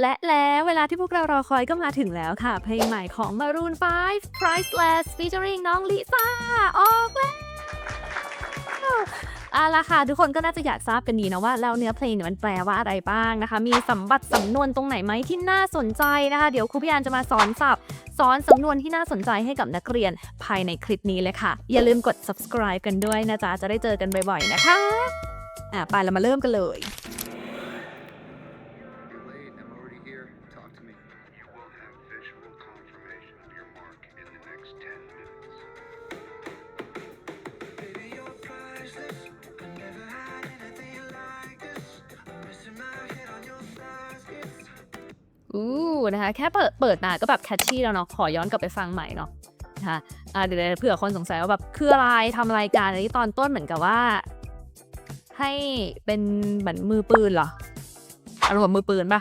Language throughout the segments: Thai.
และแล้วเวลาที่พวกเรารอคอยก็มาถึงแล้วค่ะ เพลงใหม่ของ Maroon 5 Priceless featuring น้องลิซ่า ออกแล้วเอาละค่ะ ทุกคนก็น่าจะอยากทราบกันดีนะว่าแล้วเนื้อเพลงเนี่ยมันแปลว่าอะไรบ้างนะคะ มีสำบัติสำนวนตรงไหนไหมที่น่าสนใจนะคะ เดี๋ยวครูพี่อันจะมาสอนศัพท์สอนสำนวนที่น่าสนใจให้กับนักเรียนภายในคลิปนี้เลยค่ะ อย่าลืมกด subscribe กันด้วยนะจ๊ะจะได้เจอกันบ่อยๆนะคะอะไปเรามาเริ่มกันเลย อู้นะคะแค่เปิดเปิดมาก็แบบแคชชี่แล้วเนาะขอย้อนกลับไปฟังใหม่เนาะนะคะอ่าเดี๋ยวเผื่อคนสงสัยว่าแบบคืออะไรทำรายการอันนี้ตอนต้นเหมือนกับว่า ให้เป็นเหมือนมือปืนเหรออารมณ์มือปืนปะ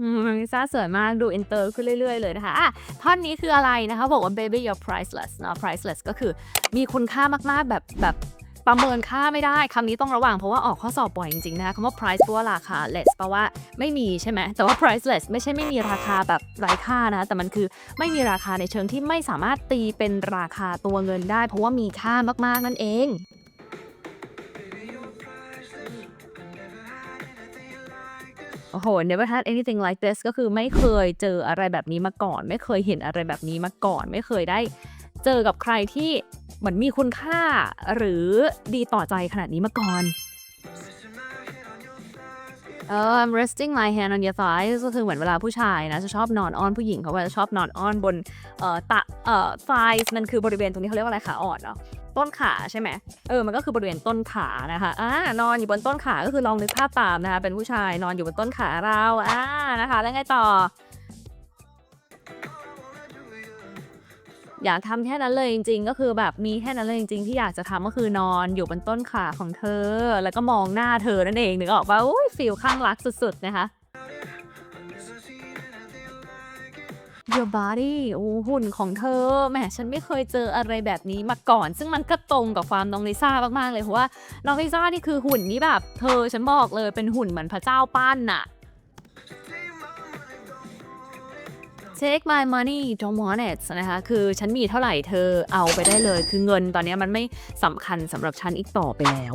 อืมลิซ่าสวยมากดูอินเตอร์ขึ้นเรื่อย ๆ เลยนะคะอะท่อนนี้คืออะไรนะคะ บอกว่า baby you're priceless เนาะ priceless ก็คือมีคุณค่ามากๆแบบแบบประเมินค่าไม่ได้คำนี้ต้องระวังเพราะว่าออกข้อสอบบ่อยจริง ๆ นะคะคำว่า price แปลว่าราคา less แปลว่าไม่มีใช่ไหมแต่ว่า priceless ไม่ใช่ไม่มีราคาแบบไร้ค่านะ แต่มันคือไม่มีราคาในเชิงที่ไม่สามารถตีเป็นราคาตัวเงินได้ เพราะว่ามีค่ามากๆนั่นเอง โอ้โห never had anything like this ก็คือไม่เคยเจออะไรแบบนี้มาก่อน ไม่เคยเห็นอะไรแบบนี้มาก่อน ไม่เคยได้เจอกับใครที่เหมือนมีคุณค่าหรือดีต่อใจขนาดนี้มาก่อนเออ I'm resting my hand on your thighs ก็คือเหมือนเวลาผู้ชายนะจะชอบนอนอ้อนผู้หญิงเขาก็จะชอบนอนอ้อนบนเอ่อตะเอ่อ thighs มันคือบริเวณตรงนี้เขาเรียกว่าอะไรขาอ่อนเนาะ ต้นขาใช่ไหมเออมันก็คือบริเวณต้นขานะคะอ่านอนอยู่บนต้นขาก็คือลองนึกภาพตามนะคะ เป็นผู้ชายนอนอยู่บนต้นขาเราอ่านะคะ แล้วไงต่อ อยากทำแค่นั้นเลยจริง ๆ ก็คือแบบมีแค่นั้นเลยจริง ๆ ที่อยากจะทำก็คือนอนอยู่บนต้นขาของเธอ แล้วก็มองหน้าเธอนั่นเองนึกออกปะอุ้ยฟิลข้างรักสุด ๆ นะคะ Your body โอ้หุ่นของเธอแหมฉันไม่เคยเจออะไรแบบนี้มาก่อน ซึ่งมันก็ตรงกับความน้องลิซ่ามากๆเลยเพราะว่าน้องลิซ่านี่คือหุ่นนี้แบบ เธอฉันบอกเลยเป็นหุ่นเหมือนพระเจ้าปั้นน่ะ Take my money don't want it นะคะ คือฉันมีเท่าไหร่เธอเอาไปได้เลย คือเงินตอนนี้มันไม่สำคัญสำหรับฉันอีกต่อไปแล้ว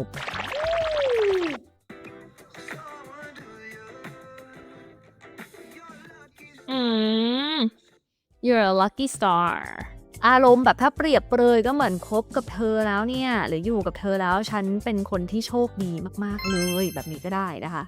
you're a lucky star อารมณ์แบบถ้าเปรียบเปรยก็เหมือนคบกับเธอแล้วเนี่ย หรืออยู่กับเธอแล้วฉันเป็นคนที่โชคดีมากๆเลยแบบนี้ก็ได้นะคะ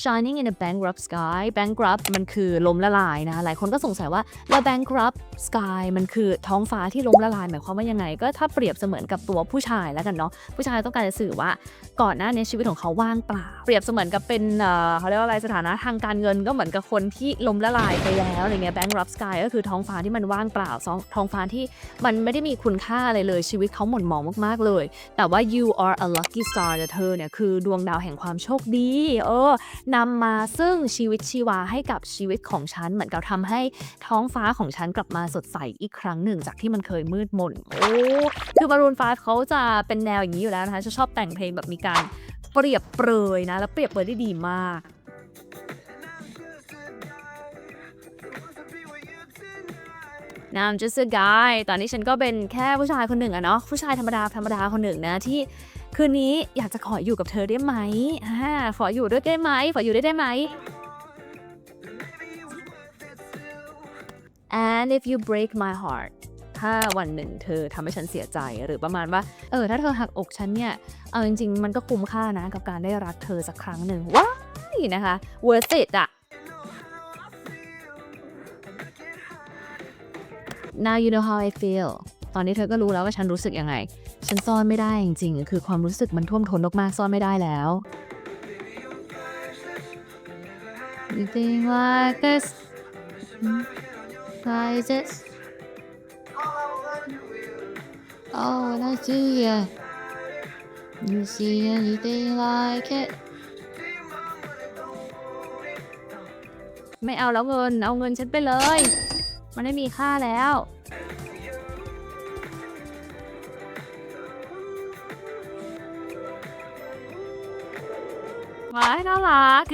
shining in a bankrupt sky bankrupt มันคือล้มละลายนะ หลายคนก็สงสัยว่าแล้ว bankrupt sky มันคือท้องฟ้าที่ล้มละลายหมายความว่ายังไง ก็ถ้าเปรียบเสมือนกับตัวผู้ชายแล้วกันเนาะ ผู้ชายต้องการจะสื่อว่า ก่อนหน้านี้ชีวิตของเขาว่างเปล่า เปรียบเสมือนกับเป็นเขาเรียกว่าอะไรสถานะทางการเงินก็เหมือนกับคนที่ล้มละลายไปแล้วอะไรเงี้ย bankrupt sky ก็คือท้องฟ้าที่มันว่างเปล่า ท้องท้องฟ้าที่มันไม่ได้มีคุณค่าอะไรเลยชีวิตเขาหม่นหมองมากๆเลย แต่ว่า you are a lucky star แต่เธอเนี่ยคือดวงดาวแห่งความโชคดี เออนำมาซึ่งชีวิตชีวาให้กับชีวิตของฉัน เหมือนกับทำให้ท้องฟ้าของฉันกลับมาสดใสอีกครั้งหนึ่งจากที่มันเคยมืดมนโอ้คือบารูนฟ้าเขาจะเป็นแนวอย่างนี้อยู่แล้วนะคะจะชอบแต่งเพลงแบบมีการเปรียบเปรยนะ แล้วเปรียบเปรยได้ดีมาก Now I'm just a guy ตอนนี้ฉันก็เป็นแค่ผู้ชายคนหนึ่งอะเนาะผู้ชายธรรมดาธรรมดาคนหนึ่งนะที่ คืนนี้อยากจะขออยู่กับเธอได้ไหมอ่าขออยู่ด้วยได้ไหมขออยู่ด้วยได้ไหม and if you break my heart ถ้าวันหนึ่งเธอทำให้ฉันเสียใจหรือประมาณว่า เออ ถ้าเธอหักอกฉันเนี่ย เอาจริง ๆ มันก็คุ้มค่านะ กับการได้รักเธอสักครั้งหนึ่งว้ายนะคะ worth it อะ now you know how I feel ตอนนี้เธอก็รู้แล้วว่าฉันรู้สึกยังไง ฉันซ่อนไม่ได้จริงๆ คือความรู้สึกมันท่วมท้นมากๆซ่อนไม่ได้แล้ว You think like this like this All I wanna do is Oh when I see ya you see anything like it ไม่เอาแล้วเงิน เอาเงินฉันไปเลย มันไม่มีค่าแล้ว ว้ายน่ารัก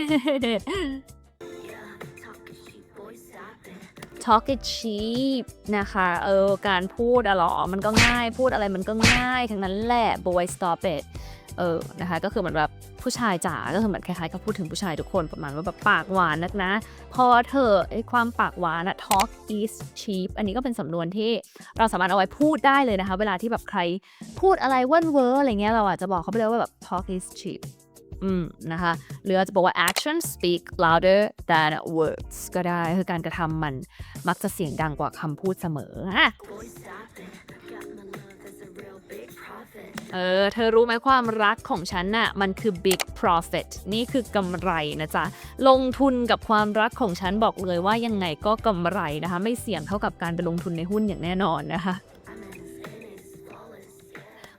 talk it cheap นะคะ เออ การพูดอะหรอ มันก็ง่าย พูดอะไรมันก็ง่าย ทั้งนั้นแหละ boy stop it เออ นะคะ ก็คือเหมือนแบบผู้ชายจ๋า ก็คือเหมือนคล้ายๆเขาพูดถึงผู้ชายทุกคนประมาณว่าแบบปากหวานนักนะ พอเธอไอ้ความปากหวานอะ talk is cheap อันนี้ก็เป็นสำนวนที่เราสามารถเอาไว้พูดได้เลยนะคะ เวลาที่แบบใครพูดอะไรเว่นเวอร์อะไรเงี้ย เราอาจจะบอกเขาไปเลยว่าแบบ talk is cheap อืมนะคะ หรืออาจจะบอกว่า action speak louder than words ก็ได้ คือการกระทำมันมักจะเสียงดังกว่าคำพูดเสมออะเออ เธอรู้ไหมความรักของฉันน่ะ มันคือ big profit นี่คือกำไรนะจ๊ะ ลงทุนกับความรักของฉันบอกเลยว่ายังไงก็กำไรนะคะ ไม่เสี่ยงเท่ากับการไปลงทุนในหุ้นอย่างแน่นอนนะคะ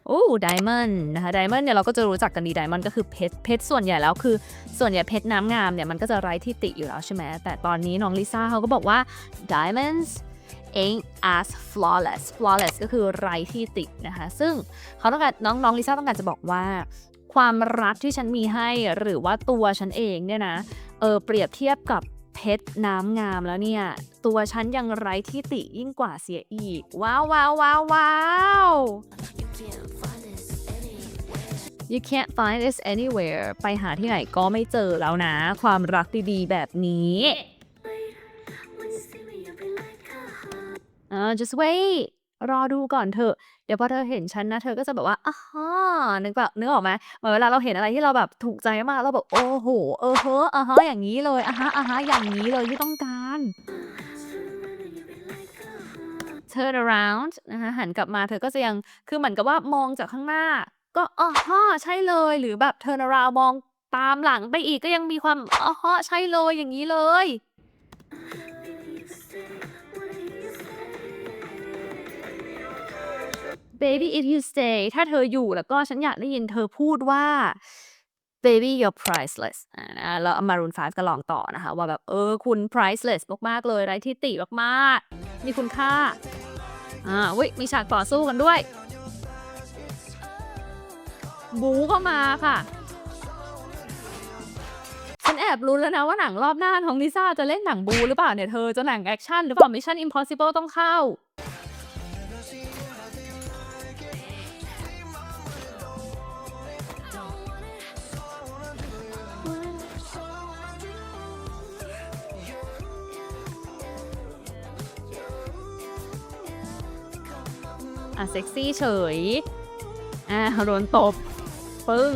โอ้ไดมอนด์นะคะไดมอนด์เนี่ยเราก็จะรู้จักกันดีไดมอนด์ก็คือเพชรเพชรส่วนใหญ่แล้วคือ ส่วนใหญ่เพชรน้ำงามเนี่ยมันก็จะไร้ที่ติอยู่แล้วใช่ไหมแต่ตอนนี้น้องลิซ่าเขาก็บอกว่า diamonds ain't as flawless flawless ก็คือไร้ที่ตินะคะ ซึ่งเขาต้องการน้องน้องลิซ่าต้องการจะบอกว่า ความรักที่ฉันมีให้หรือว่าตัวฉันเองเนี่ยนะเออเปรียบเทียบกับเพชรน้ำงามแล้วเนี่ย ตัวฉันยังไร้ที่ติยิ่งกว่าเสียอีก ว้าวว้าวว้าวว้าว You can't find this anywhere ไปหาที่ไหนก็ไม่เจอแล้วนะ ความรักดีๆ แบบนี้อ่า just wait รอดูก่อนเถอะ เดี๋ยวพอเธอเห็นฉันนะ เธอก็จะแบบว่าอ้าฮะนึกแบบนึกออกไหมเหมือนเวลาเราเห็นอะไรที่เราแบบถูกใจมากเราแบบโอ้โห เออเฮ้ออ่าฮะอย่างนี้เลยอ่าฮะอ่าฮะอย่างนี้เลยที่ต้องการ turn around นะคะหันกลับมาเธอก็จะยังคือเหมือนกับว่ามองจากข้างหน้า ก็อ๋อฮะใช่เลย หรือแบบ turn around มองตามหลังไปอีกก็ยังมีความอ๋อฮะใช่เลยอย่างนี้เลย baby if you stay ถ้าเธออยู่แล้วก็ฉันอยากได้ยินเธอพูดว่า baby you're priceless อ่านะแล้ว Maroon 5ก็ลองต่อนะคะ ว่าแบบเออคุณ priceless มาก ๆ เลยไร้ที่ติมาก ๆ มีคุณค่า อ่าวิมีฉากต่อสู้กันด้วย บูก็มาค่ะ ฉันแอบรู้นแล้วนะว่าหนังรอบหน้าของลิซ่าจะเล่นหนังบูหรือเปล่าเนี่ยเธอจะหนังแอคชั่นหรือเปล่า Mission Impossible ต้องเข้าอะเซ็กซี่เฉย อะโดนตบ ปึ้ง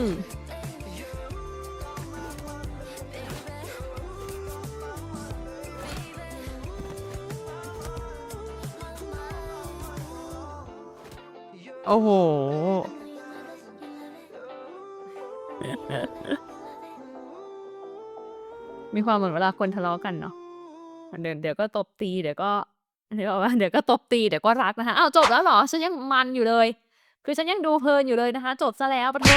โอ้โห มีความเหมือนเวลาคนทะเลาะกันเนาะเดี๋ยวเดี๋ยวก็ตบตี เดี๋ยวก็เดี๋ยวว่าเดี๋ยวก็ตบตี เดี๋ยวก็รักนะคะอ้าวจบแล้วเหรอ ฉันยังมันอยู่เลย คือฉันยังดูเพลินอยู่เลยนะคะ จบซะแล้วปะโท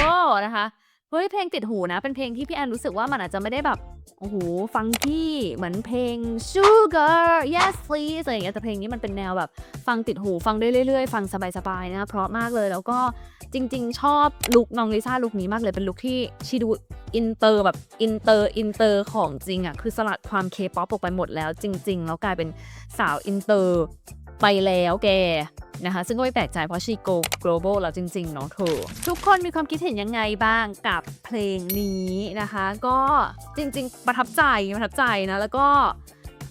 นะคะเฮ้ยเพลงติดหูนะ เป็นเพลงที่พี่แอนรู้สึกว่ามันอาจจะไม่ได้แบบโอ้โหฟังกี้เหมือนเพลง sugar yes please อะไรอย่างเงี้ยแต่เพลงนี้มันเป็นแนวแบบ ฟังติดหูฟังได้เรื่อยๆ ฟังสบายๆนะเพราะมากเลยแล้วก็จริง ๆ ชอบลุคน้องลิซ่าลุคนี้มากเลยเป็นลุคที่ชีดูอินเตอร์แบบอินเตอร์อินเตอร์ของจริงอะ่ะคือสลัดความเคป๊อปออกไปหมดแล้วจริง ๆ แล้วกลายเป็นสาวอินเตอร์ ไปแล้วแกนะคะ ซึ่งก็ไม่แปลกใจเพราะชีโก global แล้วจริง ๆ เนาะเธอทุกคนมีความคิดเห็นยังไงบ้างกับเพลงนี้นะคะ ก็จริง ๆ ประทับใจประทับใจนะ แล้วก็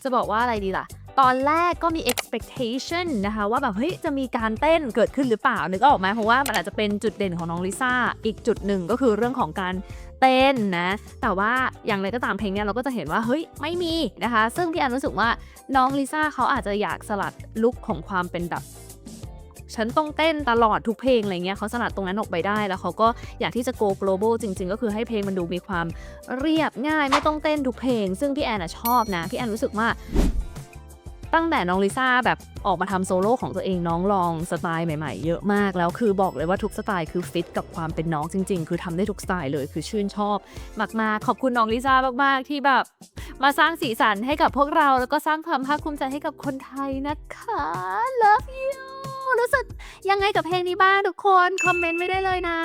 จะบอกว่าอะไรดีล่ะ ตอนแรกก็มี expectation นะคะว่าแบบเฮ้ยจะมีการเต้นเกิดขึ้นหรือเปล่านึกออกไหมเพราะว่ามันอาจจะเป็นจุดเด่นของน้องลิซ่าอีกจุดหนึ่งก็คือเรื่องของการเต้นนะแต่ว่าอย่างไรก็ตามเพลงเนี้ยเราก็จะเห็นว่าเฮ้ยไม่มีนะคะ ซึ่งพี่อันรู้สึกว่าน้องลิซ่าเขาอาจจะอยากสลัดลุคของความเป็นแบบฉันต้องเต้นตลอดทุกเพลงอะไรเงี้ยเขาสลัดตรงนั้นออกไปได้ แล้วเขาก็อยากที่จะ go global จริง ๆ ก็คือให้เพลงมันดูมีความเรียบง่ายไม่ต้องเต้นทุกเพลง ซึ่งพี่แอนอะชอบนะพี่แอนรู้สึกว่า ตั้งแต่น้องลิซ่าแบบออกมาทำโซโล่ของตัวเองน้องลองสไตล์ใหม่ๆ เยอะมากแล้วคือบอกเลยว่าทุกสไตล์คือฟิตกับความเป็นน้องจริง ๆ คือทำได้ทุกสไตล์เลยคือชื่นชอบมากๆ ขอบคุณน้องลิซ่ามากๆ ที่แบบมาสร้างสีสันให้กับพวกเรา แล้วก็สร้างความภาคภูมิใจให้กับคนไทยนะคะ Love you รู้สึกยังไงกับเพลงนี้บ้างทุกคน คอมเมนต์ไม่ได้เลยนะ